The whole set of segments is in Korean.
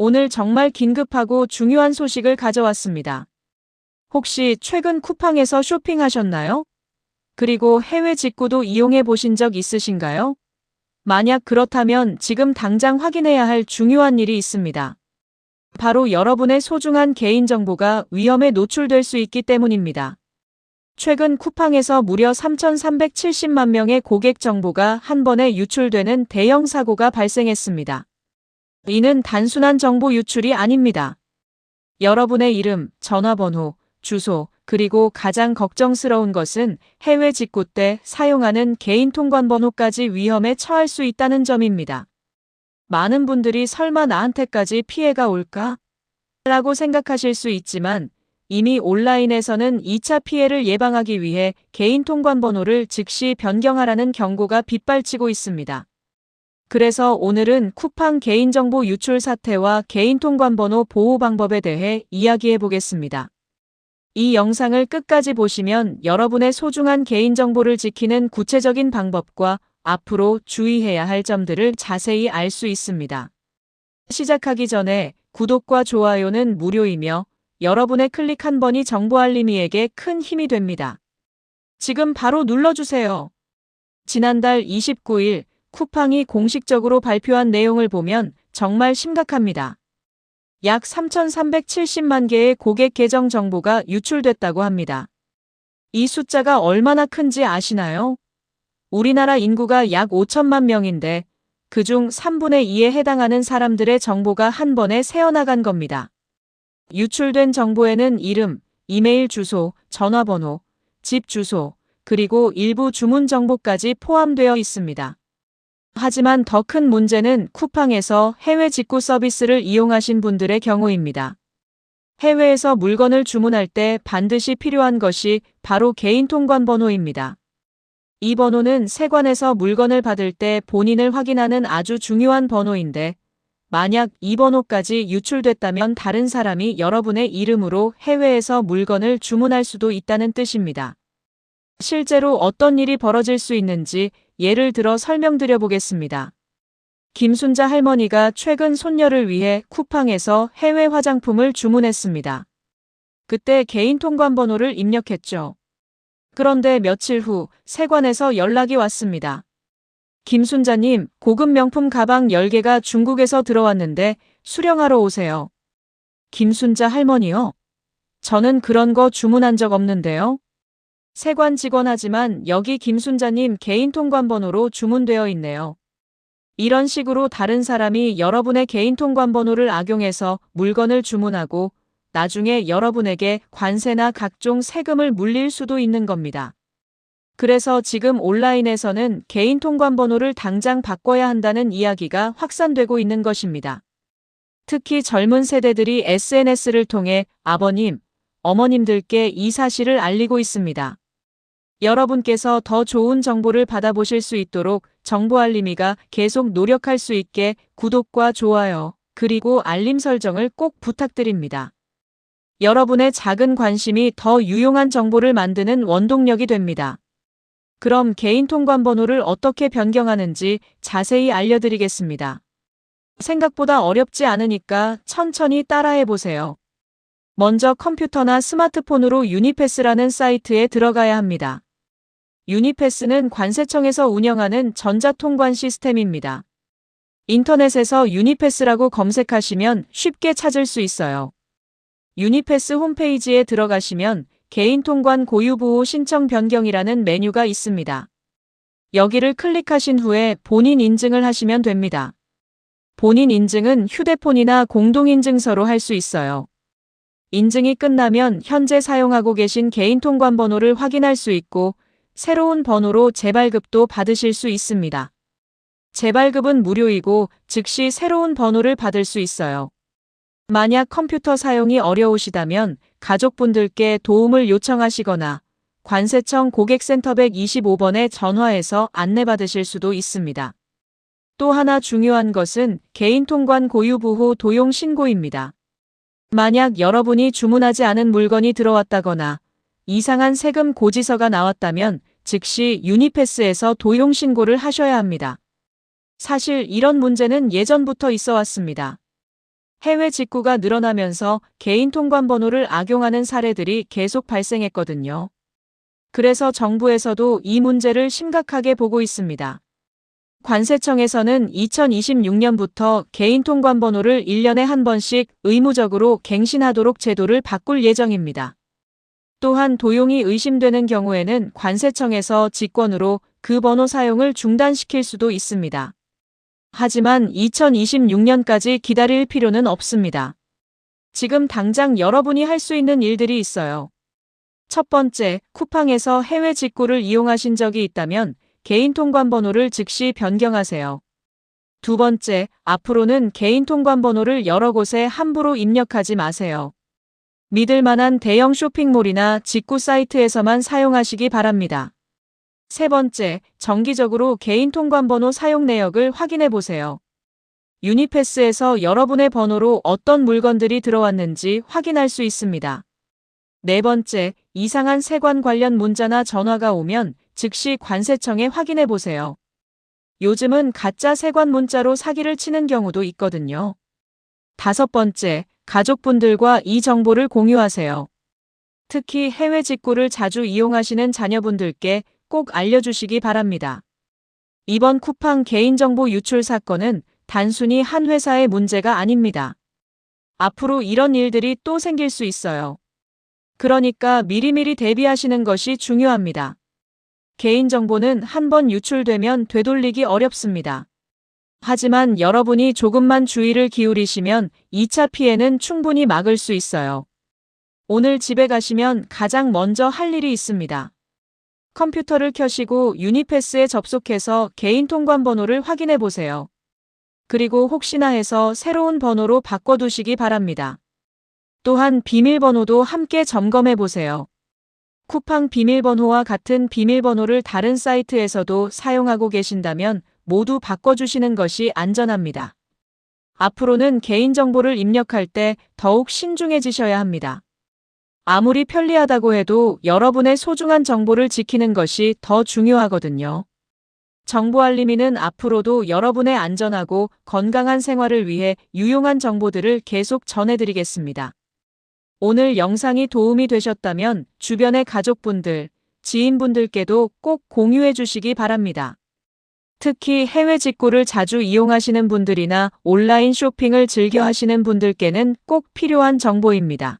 오늘 정말 긴급하고 중요한 소식을 가져왔습니다. 혹시 최근 쿠팡에서 쇼핑하셨나요? 그리고 해외 직구도 이용해 보신 적 있으신가요? 만약 그렇다면 지금 당장 확인해야 할 중요한 일이 있습니다. 바로 여러분의 소중한 개인정보가 위험에 노출될 수 있기 때문입니다. 최근 쿠팡에서 무려 3,370만 명의 고객 정보가 한 번에 유출되는 대형 사고가 발생했습니다. 이는 단순한 정보 유출이 아닙니다. 여러분의 이름, 전화번호, 주소, 그리고 가장 걱정스러운 것은 해외 직구 때 사용하는 개인 통관번호까지 위험에 처할 수 있다는 점입니다. 많은 분들이 설마 나한테까지 피해가 올까? 라고 생각하실 수 있지만 이미 온라인에서는 2차 피해를 예방하기 위해 개인 통관번호를 즉시 변경하라는 경고가 빗발치고 있습니다. 그래서 오늘은 쿠팡 개인정보 유출 사태와 개인 통관번호 보호 방법에 대해 이야기해 보겠습니다. 이 영상을 끝까지 보시면 여러분의 소중한 개인정보를 지키는 구체적인 방법과 앞으로 주의해야 할 점들을 자세히 알 수 있습니다. 시작하기 전에 구독과 좋아요는 무료이며 여러분의 클릭 한 번이 정보 알림이에게 큰 힘이 됩니다. 지금 바로 눌러주세요. 지난달 29일 쿠팡이 공식적으로 발표한 내용을 보면 정말 심각합니다. 약 3,370만 개의 고객 계정 정보가 유출됐다고 합니다. 이 숫자가 얼마나 큰지 아시나요? 우리나라 인구가 약 5천만 명인데 그중 3분의 2에 해당하는 사람들의 정보가 한 번에 새어나간 겁니다. 유출된 정보에는 이름, 이메일 주소, 전화번호, 집 주소, 그리고 일부 주문 정보까지 포함되어 있습니다. 하지만 더 큰 문제는 쿠팡에서 해외 직구 서비스를 이용하신 분들의 경우입니다. 해외에서 물건을 주문할 때 반드시 필요한 것이 바로 개인 통관 번호입니다. 이 번호는 세관에서 물건을 받을 때 본인을 확인하는 아주 중요한 번호인데 만약 이 번호까지 유출됐다면 다른 사람이 여러분의 이름으로 해외에서 물건을 주문할 수도 있다는 뜻입니다. 실제로 어떤 일이 벌어질 수 있는지 예를 들어 설명드려 보겠습니다. 김순자 할머니가 최근 손녀를 위해 쿠팡에서 해외 화장품을 주문했습니다. 그때 개인 통관 번호를 입력했죠. 그런데 며칠 후 세관에서 연락이 왔습니다. 김순자님, 고급 명품 가방 10개가 중국에서 들어왔는데 수령하러 오세요. 김순자 할머니요? 저는 그런 거 주문한 적 없는데요. 세관 직원 하지만 여기 김순자님 개인 통관 번호로 주문되어 있네요. 이런 식으로 다른 사람이 여러분의 개인 통관 번호를 악용해서 물건을 주문하고 나중에 여러분에게 관세나 각종 세금을 물릴 수도 있는 겁니다. 그래서 지금 온라인에서는 개인 통관 번호를 당장 바꿔야 한다는 이야기가 확산되고 있는 것입니다. 특히 젊은 세대들이 SNS를 통해 아버님, 어머님들께 이 사실을 알리고 있습니다. 여러분께서 더 좋은 정보를 받아보실 수 있도록 정보 알림이가 계속 노력할 수 있게 구독과 좋아요, 그리고 알림 설정을 꼭 부탁드립니다. 여러분의 작은 관심이 더 유용한 정보를 만드는 원동력이 됩니다. 그럼 개인 통관 번호를 어떻게 변경하는지 자세히 알려드리겠습니다. 생각보다 어렵지 않으니까 천천히 따라해 보세요. 먼저 컴퓨터나 스마트폰으로 유니패스라는 사이트에 들어가야 합니다. 유니패스는 관세청에서 운영하는 전자통관 시스템입니다. 인터넷에서 유니패스라고 검색하시면 쉽게 찾을 수 있어요. 유니패스 홈페이지에 들어가시면 개인 통관 고유보호 신청 변경이라는 메뉴가 있습니다. 여기를 클릭하신 후에 본인 인증을 하시면 됩니다. 본인 인증은 휴대폰이나 공동인증서로 할 수 있어요. 인증이 끝나면 현재 사용하고 계신 개인 통관 번호를 확인할 수 있고 새로운 번호로 재발급도 받으실 수 있습니다. 재발급은 무료이고 즉시 새로운 번호를 받을 수 있어요. 만약 컴퓨터 사용이 어려우시다면 가족분들께 도움을 요청하시거나 관세청 고객센터 125번에 전화해서 안내받으실 수도 있습니다. 또 하나 중요한 것은 개인 통관 고유보호 도용 신고입니다. 만약 여러분이 주문하지 않은 물건이 들어왔다거나 이상한 세금 고지서가 나왔다면 즉시 유니패스에서 도용 신고를 하셔야 합니다. 사실 이런 문제는 예전부터 있어 왔습니다. 해외 직구가 늘어나면서 개인 통관 번호를 악용하는 사례들이 계속 발생했거든요. 그래서 정부에서도 이 문제를 심각하게 보고 있습니다. 관세청에서는 2026년부터 개인 통관 번호를 1년에 한 번씩 의무적으로 갱신하도록 제도를 바꿀 예정입니다. 또한 도용이 의심되는 경우에는 관세청에서 직권으로 그 번호 사용을 중단시킬 수도 있습니다. 하지만 2026년까지 기다릴 필요는 없습니다. 지금 당장 여러분이 할 수 있는 일들이 있어요. 첫 번째, 쿠팡에서 해외 직구를 이용하신 적이 있다면 개인 통관 번호를 즉시 변경하세요. 두 번째, 앞으로는 개인 통관 번호를 여러 곳에 함부로 입력하지 마세요. 믿을 만한 대형 쇼핑몰이나 직구 사이트에서만 사용하시기 바랍니다. 세 번째, 정기적으로 개인 통관 번호 사용 내역을 확인해 보세요. 유니패스에서 여러분의 번호로 어떤 물건들이 들어왔는지 확인할 수 있습니다. 네 번째, 이상한 세관 관련 문자나 전화가 오면 즉시 관세청에 확인해 보세요. 요즘은 가짜 세관 문자로 사기를 치는 경우도 있거든요. 다섯 번째, 가족분들과 이 정보를 공유하세요. 특히 해외 직구를 자주 이용하시는 자녀분들께 꼭 알려주시기 바랍니다. 이번 쿠팡 개인정보 유출 사건은 단순히 한 회사의 문제가 아닙니다. 앞으로 이런 일들이 또 생길 수 있어요. 그러니까 미리미리 대비하시는 것이 중요합니다. 개인정보는 한 번 유출되면 되돌리기 어렵습니다. 하지만 여러분이 조금만 주의를 기울이시면 2차 피해는 충분히 막을 수 있어요. 오늘 집에 가시면 가장 먼저 할 일이 있습니다. 컴퓨터를 켜시고 유니패스에 접속해서 개인 통관 번호를 확인해 보세요. 그리고 혹시나 해서 새로운 번호로 바꿔두시기 바랍니다. 또한 비밀번호도 함께 점검해 보세요. 쿠팡 비밀번호와 같은 비밀번호를 다른 사이트에서도 사용하고 계신다면 모두 바꿔주시는 것이 안전합니다. 앞으로는 개인정보를 입력할 때 더욱 신중해지셔야 합니다. 아무리 편리하다고 해도 여러분의 소중한 정보를 지키는 것이 더 중요하거든요. 정보 알림이는 앞으로도 여러분의 안전하고 건강한 생활을 위해 유용한 정보들을 계속 전해드리겠습니다. 오늘 영상이 도움이 되셨다면 주변의 가족분들, 지인분들께도 꼭 공유해 주시기 바랍니다. 특히 해외 직구를 자주 이용하시는 분들이나 온라인 쇼핑을 즐겨 하시는 분들께는 꼭 필요한 정보입니다.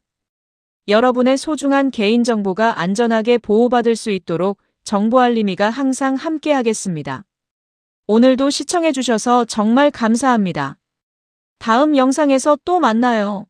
여러분의 소중한 개인정보가 안전하게 보호받을 수 있도록 정보 알림이가 항상 함께 하겠습니다. 오늘도 시청해주셔서 정말 감사합니다. 다음 영상에서 또 만나요.